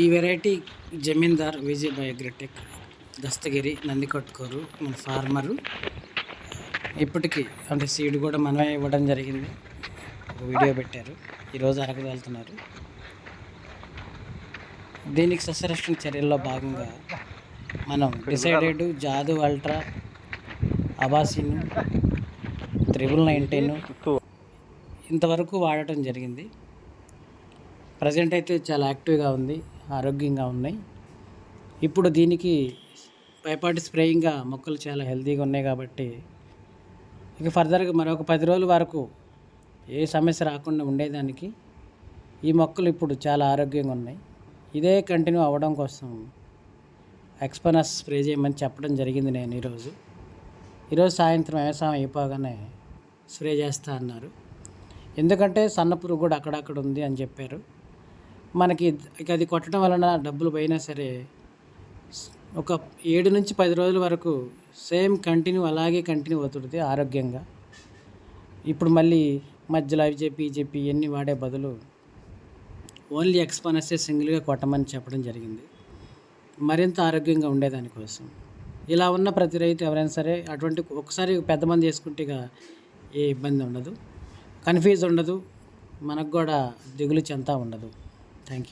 ఈ వెరైటీ జమీందార్ విజయ్ బయోగ్రటెక్ దస్తగిరి నందికొట్కూరు మన ఫార్మరు. ఇప్పటికీ అంటే సీడ్ కూడా మనమే ఇవ్వడం జరిగింది. ఒక వీడియో పెట్టారు. ఈరోజు అరకు వెళ్తున్నారు. దీనికి సస్యరక్షణ చర్యల్లో భాగంగా మనం డిసైడెడ్ జాదు అల్ట్రా అబాసిన్ త్రిబుల్ నైన్టీన్ ఇంతవరకు వాడటం జరిగింది. ప్రజెంట్ అయితే చాలా యాక్టివ్గా ఉంది. ఆరోగ్యంగా ఉన్నాయి. ఇప్పుడు దీనికి పైపాటి స్ప్రేయింగ్గా మొక్కలు చాలా హెల్తీగా ఉన్నాయి కాబట్టి ఇక ఫర్దర్గా మరొక పది రోజుల వరకు ఏ సమస్య రాకుండా ఉండేదానికి ఈ మొక్కలు ఇప్పుడు చాలా ఆరోగ్యంగా ఉన్నాయి. ఇదే కంటిన్యూ అవ్వడం కోసం ఎక్స్పనస్ స్ప్రే చేయమని చెప్పడం జరిగింది నేను ఈరోజు. ఈరోజు సాయంత్రం వ్యవసాయం అయిపోగానే స్ప్రే చేస్తా అన్నారు. ఎందుకంటే సన్న పురుగు కూడా అక్కడక్కడ ఉంది అని చెప్పారు. మనకి అది కొట్టడం వలన డబ్బులు పోయినా సరే ఒక ఏడు నుంచి పది రోజుల వరకు సేమ్ కంటిన్యూ అలాగే కంటిన్యూ అవుతుంది ఆరోగ్యంగా. ఇప్పుడు మళ్ళీ మధ్యలో అవి చెప్పి చెప్పి ఇవన్నీ వాడే బదులు ఓన్లీ ఎక్స్పనస్సే సింగిల్గా కొట్టమని చెప్పడం జరిగింది. మరింత ఆరోగ్యంగా ఉండేదానికోసం ఇలా ఉన్న ప్రతి రైతు ఎవరైనా సరే అటువంటి ఒకసారి పెద్ద మంది వేసుకుంటే ఏ ఇబ్బంది ఉండదు. కన్ఫ్యూజ్ ఉండదు. మనకు కూడా దిగులు చెంతా ఉండదు. Thank you.